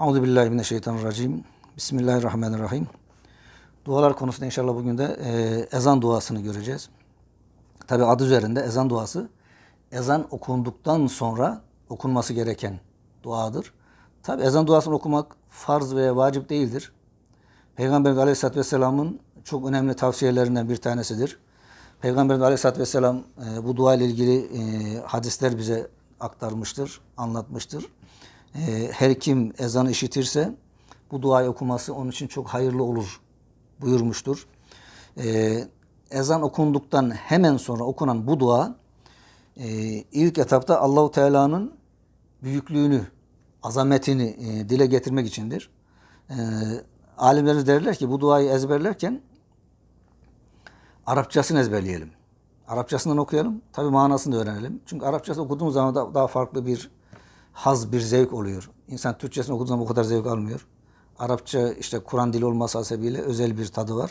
Euzu billahi mineşşeytanirracim. Bismillahirrahmanirrahim. Dualar konusunda inşallah bugün de e, ezan duasını göreceğiz. Tabi adı üzerinde ezan duası ezan okunduktan sonra okunması gereken duadır. Tabi ezan duasını okumak farz veya vacip değildir. Peygamberimiz Aleyhisselatü Vesselam'ın çok önemli tavsiyelerinden bir tanesidir. Peygamberimiz Aleyhisselatü Vesselam e, bu dua ile ilgili e, hadisler bize aktarmıştır, anlatmıştır. E, her kim ezanı işitirse bu duayı okuması onun için çok hayırlı olur buyurmuştur. E, ezan okunduktan hemen sonra okunan bu dua e, ilk etapta Allahu Teala'nın büyüklüğünü, azametini e, dile getirmek içindir. E, alimlerimiz derler ki bu duayı ezberlerken Arapçasını ezberleyelim. Arapçasından okuyalım. Tabi manasını da öğrenelim. Çünkü Arapçasını okuduğumuz zaman da daha farklı bir haz, bir zevk oluyor. İnsan Türkçesini okuduğu zaman bu kadar zevk almıyor. Arapça işte Kur'an dili olması hasebiyle özel bir tadı var.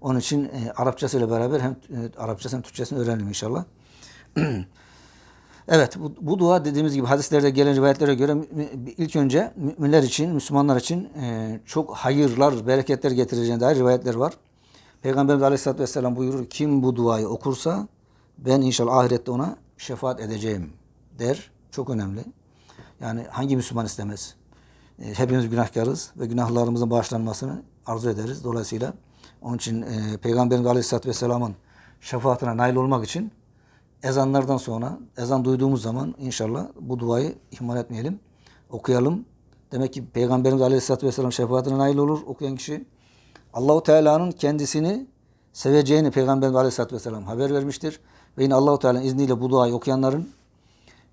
Onun için e, Arapçasıyla beraber hem e, Arapçası hem Türkçesini öğrenelim inşallah. evet bu, bu dua dediğimiz gibi hadislerde gelen rivayetlere göre ilk önce müminler için, Müslümanlar için e, çok hayırlar, bereketler getireceğine dair rivayetler var. Peygamberimiz Aleyhisselatü Vesselam buyurur kim bu duayı okursa ben inşallah ahirette ona şefaat edeceğim der. Çok önemli. Yani hangi Müslüman istemez? E, hepimiz günahkarız ve günahlarımızın bağışlanmasını arzu ederiz. Dolayısıyla onun için e, Peygamberimiz Aleyhisselatü Vesselam'ın şefaatine nail olmak için ezanlardan sonra, ezan duyduğumuz zaman inşallah bu duayı ihmal etmeyelim. Okuyalım. Demek ki Peygamberimiz Aleyhisselatü Vesselam şefaatine nail olur okuyan kişi. Allahu Teala'nın kendisini seveceğini Peygamberimiz Aleyhisselatü Vesselam haber vermiştir. Ve yine Allahu Teala'nın izniyle bu duayı okuyanların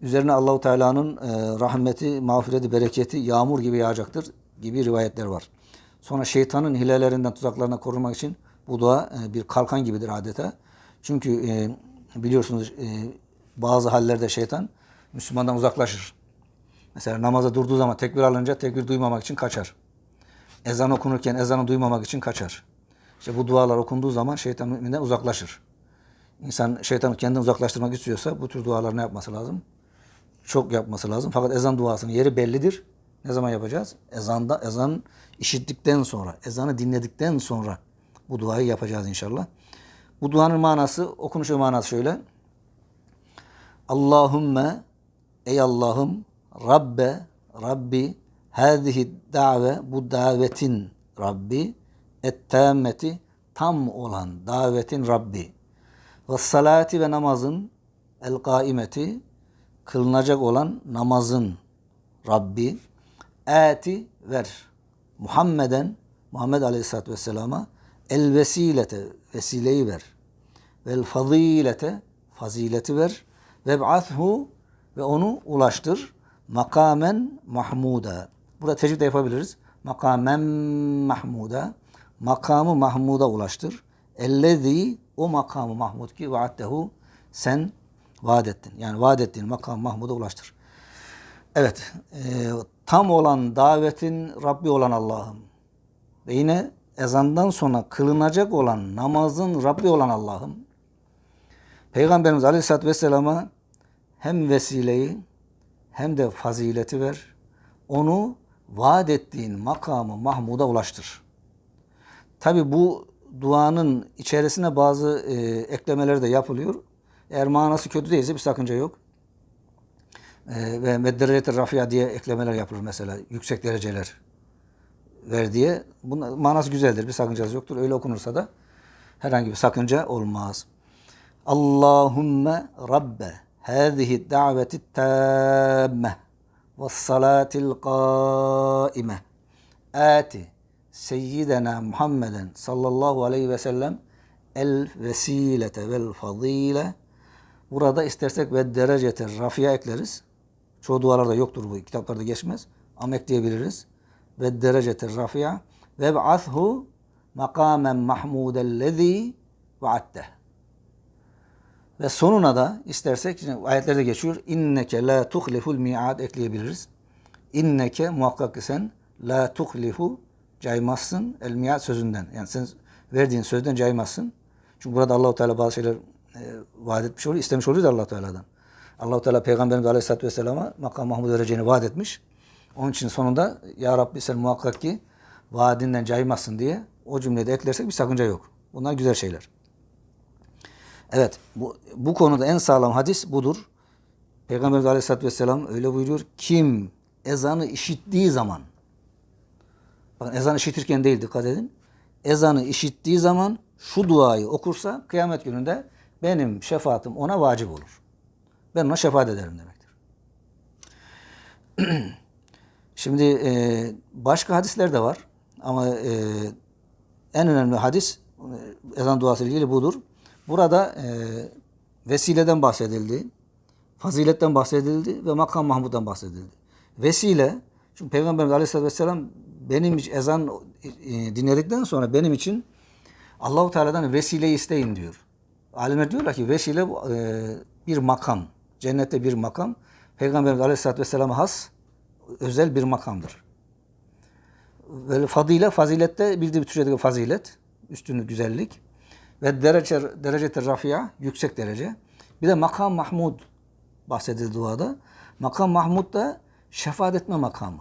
üzerine Allahu Teala'nın e, rahmeti, mağfireti, bereketi yağmur gibi yağacaktır gibi rivayetler var. Sonra şeytanın hilelerinden, tuzaklarına korunmak için bu dua e, bir kalkan gibidir adeta. Çünkü e, biliyorsunuz e, bazı hallerde şeytan Müslümandan uzaklaşır. Mesela namaza durduğu zaman tekbir alınca tekbir duymamak için kaçar. Ezan okunurken ezanı duymamak için kaçar. İşte bu dualar okunduğu zaman şeytan müminden uzaklaşır. İnsan şeytanı kendinden uzaklaştırmak istiyorsa bu tür dualar ne yapması lazım? Çok yapması lazım. Fakat ezan duasının yeri bellidir. Ne zaman yapacağız? Ezanda ezan işittikten sonra, ezanı dinledikten sonra bu duayı yapacağız inşallah. Bu duanın manası, okunuşu manası şöyle. Allahümme ey Allah'ım Rabbe Rabbi hâzihi da've bu davetin Rabbi ettâmeti tam olan davetin Rabbi ve salati ve namazın el kaimeti kılınacak olan namazın Rabbi eti ver Muhammeden Muhammed Aleyhisselatü Vesselam'a el vesilete vesileyi ver vel fazilete fazileti ver ve b'athu ve onu ulaştır makamen mahmuda. Burada tecvid de yapabiliriz. Makamen mahmuda. Makamı mahmuda ulaştır. Ellezî o makamı mahmud ki vaattehu sen vaat ettin. Yani vaat ettiğin makam mahmuda ulaştır. Evet. e, tam olan davetin Rabbi olan Allah'ım. Ve yine ezandan sonra kılınacak olan namazın Rabbi olan Allah'ım. Peygamberimiz Aleyhisselatü Vesselam'a hem vesileyi hem de fazileti ver. Onu vaat ettiğin makamı Mahmud'a ulaştır. Tabi bu duanın içerisine bazı e, eklemeler de yapılıyor. Eğer manası kötü değilse bir sakınca yok. E, ve medderecet rafia diye eklemeler yapılır mesela. Yüksek dereceler ver diye. Bunun manası güzeldir. Bir sakıncası yoktur. Öyle okunursa da herhangi bir sakınca olmaz. Allahümme Rabbe hâzihi daveti tâmme ve salatil qâime âti seyyidena Muhammeden sallallahu aleyhi ve sellem el vesilete vel fazile Burada istersek ve derecete rafia ekleriz. Çoğu dualarda yoktur bu. Kitaplarda geçmez. Ama ekleyebiliriz. Ve derecete rafia ve ba'athu makamen mahmudellezî vaatteh. Ve sonuna da istersek şimdi ayetlerde geçiyor. İnneke la tuhliful mi'ad ekleyebiliriz. İnneke muhakkak sen la tuhlifu caymazsın el mi'ad sözünden. Yani sen verdiğin sözden caymazsın. Çünkü burada Allahu Teala bazı şeyler e, vaat etmiş oluyor, istemiş oluyor da Allah Teala'dan. Allahu Teala Peygamberimiz Aleyhisselatü Vesselam'a makam Mahmud vereceğini vaat etmiş. Onun için sonunda Ya Rabbi sen muhakkak ki vaadinden caymazsın diye o cümleyi de eklersek bir sakınca yok. Bunlar güzel şeyler. Evet bu, bu konuda en sağlam hadis budur. Peygamberimiz Aleyhisselatü Vesselam öyle buyuruyor. Kim ezanı işittiği zaman bakın ezan işitirken değil dikkat edin. Ezanı işittiği zaman şu duayı okursa kıyamet gününde benim şefaatim ona vacip olur. Ben ona şefaat ederim demektir. Şimdi e, başka hadisler de var. Ama e, en önemli hadis e, ezan duası ile ilgili budur. Burada e, vesileden bahsedildi. Faziletten bahsedildi ve makam Mahmud'dan bahsedildi. Vesile, çünkü Peygamberimiz Aleyhisselatü Vesselam benim ezan e, dinledikten sonra benim için Allahu Teala'dan vesile isteyin diyor. Alimler diyorlar ki vesile e, bir makam. Cennette bir makam. Peygamberimiz Aleyhisselatü Vesselam'a has özel bir makamdır. Böyle fadile, fazilette bildiği bir fazilet, üstünlük, güzellik ve derece, derece rafia, yüksek derece. Bir de makam Mahmud bahsedildi duada. Makam Mahmud da şefaat etme makamı.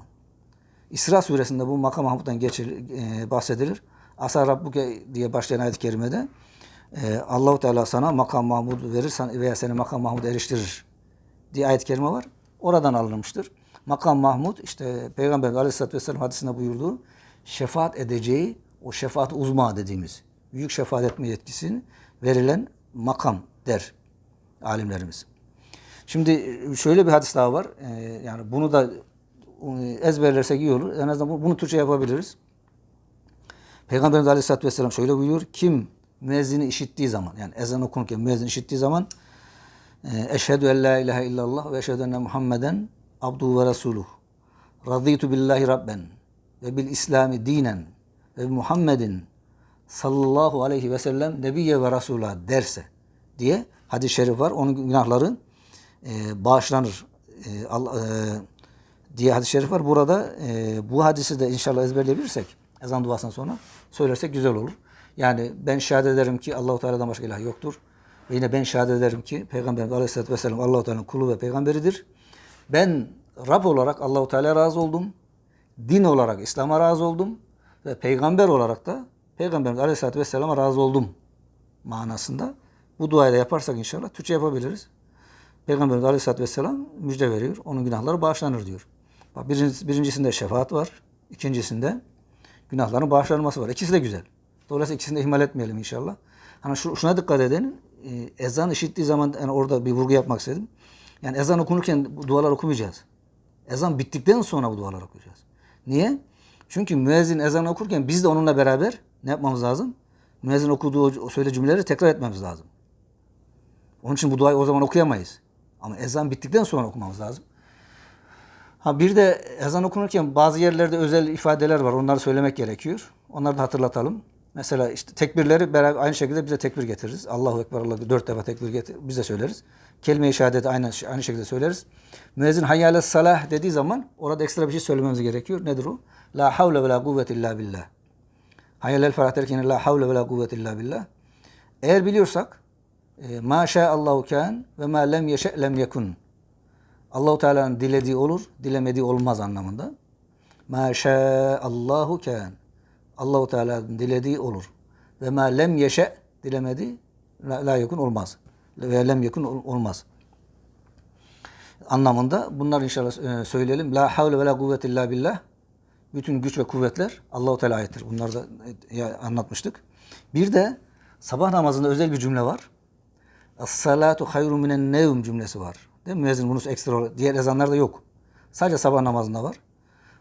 İsra suresinde bu makam Mahmud'dan geçir, e, bahsedilir. Asa Rabbuke diye başlayan ayet-i kerimede e, Allahu Teala sana makam Mahmud verir veya seni makam Mahmud eriştirir diye ayet-i kerime var. Oradan alınmıştır. Makam Mahmud işte Peygamber Aleyhisselatü Vesselam hadisinde buyurduğu şefaat edeceği o şefaat uzma dediğimiz büyük şefaat etme yetkisini verilen makam der alimlerimiz. Şimdi şöyle bir hadis daha var. Ee, yani bunu da e, ezberlersek iyi olur. En azından bu- bunu Türkçe yapabiliriz. Peygamberimiz Aleyhisselatü Vesselam şöyle buyuruyor. Kim müezzini işittiği zaman yani ezan okunurken müezzin işittiği zaman e, Eşhedü en la ilahe illallah ve eşhedü enne Muhammeden abduhu ve resuluh. Raditu billahi rabben ve bil İslami dinen ve Muhammedin sallallahu aleyhi ve sellem nebiyye ve rasula derse diye hadis-i şerif var. Onun günahları e, bağışlanır e, Allah, e, diye hadis-i şerif var. Burada e, bu hadisi de inşallah ezberleyebilirsek ezan duasından sonra söylersek güzel olur. Yani ben şehadet ederim ki Allahu Teala'dan başka ilah yoktur. Ve yine ben şehadet ederim ki Peygamberimiz Aleyhisselatü Vesselam Allahu Teala'nın kulu ve peygamberidir. Ben Rab olarak Allahu Teala'ya razı oldum. Din olarak İslam'a razı oldum. Ve peygamber olarak da Peygamberimiz Aleyhisselatü Vesselam'a razı oldum manasında. Bu duayı da yaparsak inşallah Türkçe yapabiliriz. Peygamberimiz Aleyhisselatü Vesselam müjde veriyor. Onun günahları bağışlanır diyor. Bak birinci, birincisinde şefaat var. ikincisinde günahların bağışlanması var. İkisi de güzel. Dolayısıyla ikisini de ihmal etmeyelim inşallah. Hani şu, şuna dikkat edin. Ee, ezan işittiği zaman yani orada bir vurgu yapmak istedim. Yani ezan okunurken bu dualar okumayacağız. Ezan bittikten sonra bu dualar okuyacağız. Niye? Çünkü müezzin ezan okurken biz de onunla beraber ne yapmamız lazım? Müezzin okuduğu söyle cümleleri tekrar etmemiz lazım. Onun için bu duayı o zaman okuyamayız. Ama ezan bittikten sonra okumamız lazım. Ha bir de ezan okunurken bazı yerlerde özel ifadeler var. Onları söylemek gerekiyor. Onları da hatırlatalım. Mesela işte tekbirleri beraber aynı şekilde bize tekbir getiririz. Allahu Ekber Allahu dört defa tekbir getir, biz de söyleriz. Kelime-i şehadeti aynı, aynı şekilde söyleriz. Müezzin hayyâle salah dediği zaman orada ekstra bir şey söylememiz gerekiyor. Nedir o? La havle ve la kuvvete illa billah. Hayyâlel ferah derken la havle ve la kuvvete illa billah. Eğer biliyorsak e, ma Allahu kan ve ma lem yeşe lem yekun. Allahu Teala'nın dilediği olur, dilemediği olmaz anlamında. Ma Allahu kan. Allahu Teala'nın dilediği olur. Ve ma lem yeşe dilemediği la, la yekun olmaz. Ve lem yekun ol- olmaz. Anlamında bunlar inşallah e, söyleyelim. La havle ve la kuvvete illa billah. Bütün güç ve kuvvetler Allahu Teala aittir. Bunları da e, anlatmıştık. Bir de sabah namazında özel bir cümle var. Es-salatu hayrun minen nevm cümlesi var. Değil mi? Müezzin bunu ekstra diğer ezanlarda yok. Sadece sabah namazında var.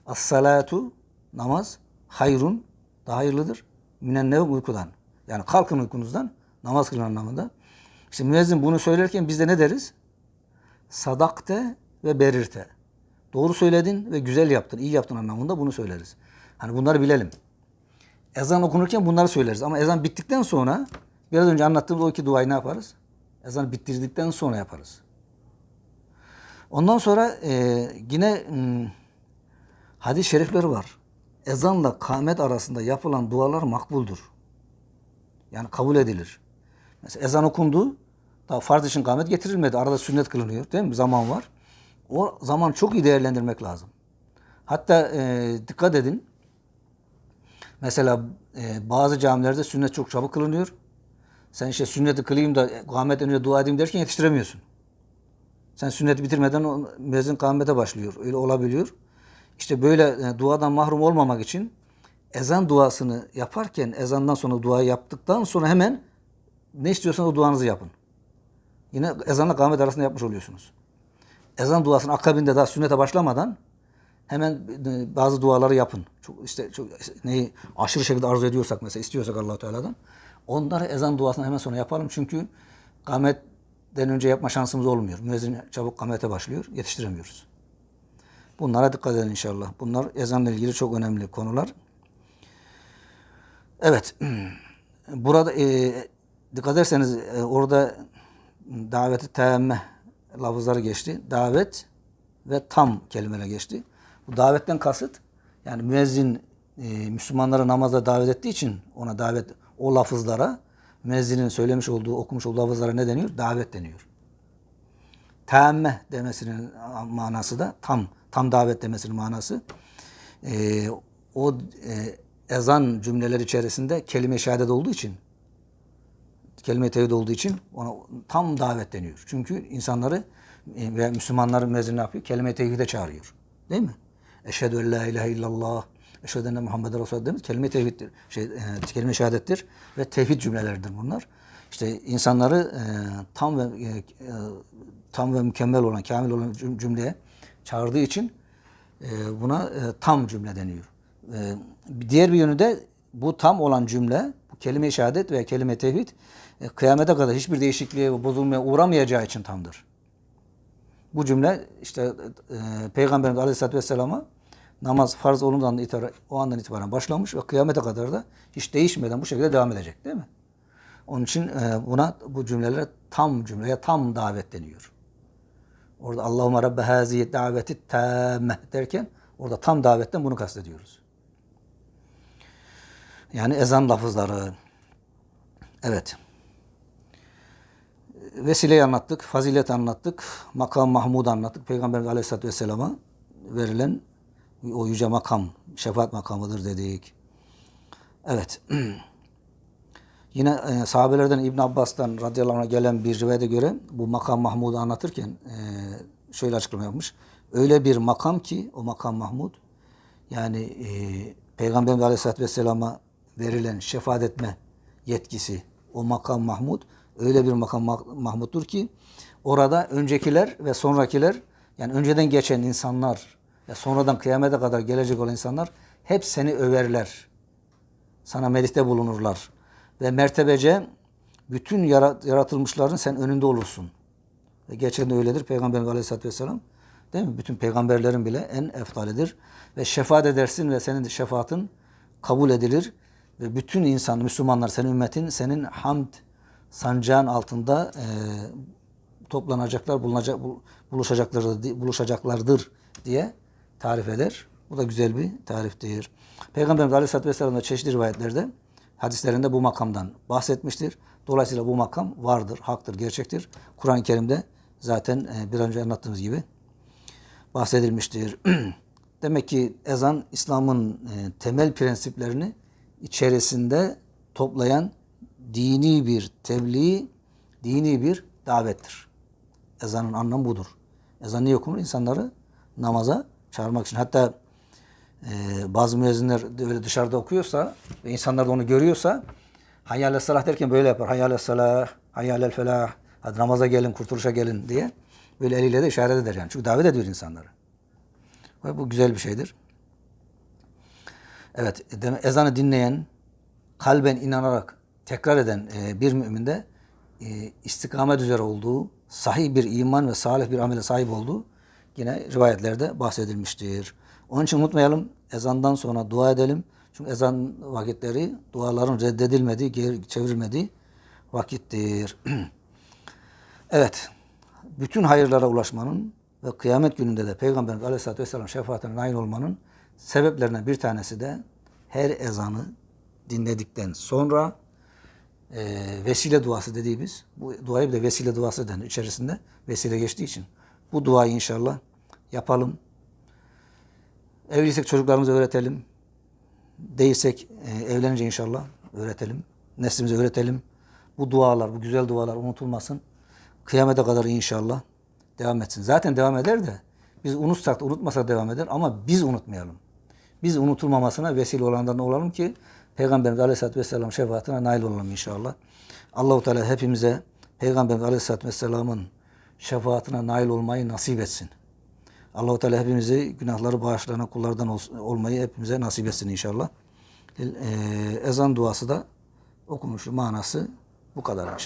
Es-salatu namaz hayrun daha hayırlıdır. Minen nevm uykudan. Yani kalkın uykunuzdan namaz kılın anlamında. İşte müezzin bunu söylerken biz de ne deriz? Sadakte ve berirte. Doğru söyledin ve güzel yaptın, iyi yaptın anlamında bunu söyleriz. Hani bunları bilelim. Ezan okunurken bunları söyleriz. Ama ezan bittikten sonra biraz önce anlattığımız o iki duayı ne yaparız? Ezan bitirdikten sonra yaparız. Ondan sonra e, yine hmm, hadis-i şerifleri var. Ezanla kâmet arasında yapılan dualar makbuldur. Yani kabul edilir. Mesela ezan okundu. Daha farz için kâmet getirilmedi. Arada sünnet kılınıyor değil mi? Zaman var. O zaman çok iyi değerlendirmek lazım. Hatta e, dikkat edin. Mesela e, bazı camilerde sünnet çok çabuk kılınıyor. Sen işte sünneti kılayım da kâhmetten önce dua edeyim derken yetiştiremiyorsun. Sen sünneti bitirmeden müezzin kâhmete başlıyor. Öyle olabiliyor. İşte böyle e, duadan mahrum olmamak için ezan duasını yaparken ezandan sonra duayı yaptıktan sonra hemen ne istiyorsanız o duanızı yapın. Yine ezanla kâhmet arasında yapmış oluyorsunuz. Ezan duasının akabinde daha sünnete başlamadan hemen e, bazı duaları yapın. Çok işte çok neyi aşırı şekilde arzu ediyorsak mesela istiyorsak Allahu Teala'dan onları ezan duasını hemen sonra yapalım. Çünkü kâhmetten önce yapma şansımız olmuyor. Müezzin çabuk kâhmete başlıyor. Yetiştiremiyoruz. Bunlara dikkat edin inşallah. Bunlar ezanla ilgili çok önemli konular. Evet. Burada e, dikkat ederseniz e, orada daveti temme lafızları geçti. Davet ve tam kelimeler geçti. Bu davetten kasıt yani müezzin e, Müslümanları namaza davet ettiği için ona davet o lafızlara müezzinin söylemiş olduğu okumuş olduğu lafızlara ne deniyor? Davet deniyor. Temme demesinin manası da tam tam davet demesinin manası e, o e, ezan cümleler içerisinde kelime şehadet olduğu için kelime tevhid olduğu için ona tam davet deniyor. Çünkü insanları e, ve Müslümanları müezzin ne yapıyor? Kelime tevhide çağırıyor. Değil mi? Eşhedü en la ilahe illallah Eşhedü enne Muhammeden Resulullah demek kelime tevhiddir. Şey, e, kelime şehadettir ve tevhid cümleleridir bunlar. İşte insanları e, tam ve e, e, tam ve mükemmel olan, kamil olan cüm- cümleye çağırdığı için e, buna e, tam cümle deniyor. E, diğer bir yönü de bu tam olan cümle, bu kelime-i şehadet veya kelime tevhid kıyamete kadar hiçbir değişikliğe ve bozulmaya uğramayacağı için tamdır. Bu cümle işte e, Peygamberimiz Aleyhisselatü Vesselam'a namaz farz olundan itibaren, o andan itibaren başlamış ve kıyamete kadar da hiç değişmeden bu şekilde devam edecek değil mi? Onun için buna bu cümlelere tam cümleye tam davet deniyor. Orada Allahümme Rabbe hazihi daveti tamme derken orada tam davetten bunu kastediyoruz. Yani ezan lafızları. Evet. Vesileyi anlattık, fazilet anlattık, makam Mahmud anlattık. Peygamberimiz Aleyhisselatü Vesselam'a verilen o yüce makam, şefaat makamıdır dedik. Evet. Yine e, sahabelerden İbn Abbas'tan radıyallahu anh'a gelen bir rivayete göre bu makam Mahmud'u anlatırken e, şöyle açıklama yapmış. Öyle bir makam ki o makam Mahmud yani e, Peygamberimiz Aleyhisselatü Vesselam'a verilen şefaat etme yetkisi o makam Mahmud öyle bir makam Mah- Mahmud'dur ki orada öncekiler ve sonrakiler yani önceden geçen insanlar ve sonradan kıyamete kadar gelecek olan insanlar hep seni överler. Sana medihte bulunurlar. Ve mertebece bütün yara- yaratılmışların sen önünde olursun. Ve geçen de öyledir Peygamberimiz Aleyhisselatü Vesselam. Değil mi? Bütün peygamberlerin bile en efdalidir. Ve şefaat edersin ve senin şefaatin kabul edilir. Ve bütün insan, Müslümanlar, senin ümmetin senin hamd sancağın altında e, toplanacaklar, bulunacak, bul- buluşacaklardır, buluşacaklardır diye tarif eder. Bu da güzel bir tariftir. Peygamberimiz Aleyhisselatü Vesselam da çeşitli rivayetlerde hadislerinde bu makamdan bahsetmiştir. Dolayısıyla bu makam vardır, haktır, gerçektir. Kur'an-ı Kerim'de zaten e, bir önce anlattığımız gibi bahsedilmiştir. Demek ki ezan İslam'ın e, temel prensiplerini içerisinde toplayan dini bir tebliğ, dini bir davettir. Ezanın anlamı budur. Ezan niye okunur? İnsanları namaza çağırmak için. Hatta e, bazı müezzinler de öyle dışarıda okuyorsa ve insanlar da onu görüyorsa hayyâle salah derken böyle yapar. Hayyâle salah, hayyâle felah, hadi namaza gelin, kurtuluşa gelin diye böyle eliyle de işaret eder yani. Çünkü davet ediyor insanları. Ve bu güzel bir şeydir. Evet, demek ezanı dinleyen, kalben inanarak tekrar eden e, bir müminde e, istikamet üzere olduğu, sahih bir iman ve salih bir amele sahip olduğu yine rivayetlerde bahsedilmiştir. Onun için unutmayalım, ezandan sonra dua edelim. Çünkü ezan vakitleri duaların reddedilmediği, geri çevrilmediği vakittir. evet, bütün hayırlara ulaşmanın ve kıyamet gününde de Peygamberimiz Aleyhisselatü Vesselam şefaatine nail olmanın sebeplerinden bir tanesi de her ezanı dinledikten sonra e, vesile duası dediğimiz, bu duayı bir de vesile duası denir içerisinde vesile geçtiği için bu duayı inşallah yapalım. Evliysek çocuklarımıza öğretelim. Değilsek e, evlenince inşallah öğretelim. Neslimize öğretelim. Bu dualar, bu güzel dualar unutulmasın. Kıyamete kadar inşallah devam etsin. Zaten devam eder de biz unutsak da unutmasak devam eder ama biz unutmayalım. Biz unutulmamasına vesile olanlardan olalım ki Peygamberimiz Aleyhisselatü Vesselam şefaatine nail olalım inşallah. Allahu Teala hepimize Peygamberimiz Aleyhisselatü Vesselam'ın şefaatine nail olmayı nasip etsin. Allahu Teala hepimizi günahları bağışlayan kullardan ol- olmayı hepimize nasip etsin inşallah. Eee, ezan duası da okunuşu manası bu kadar inşallah.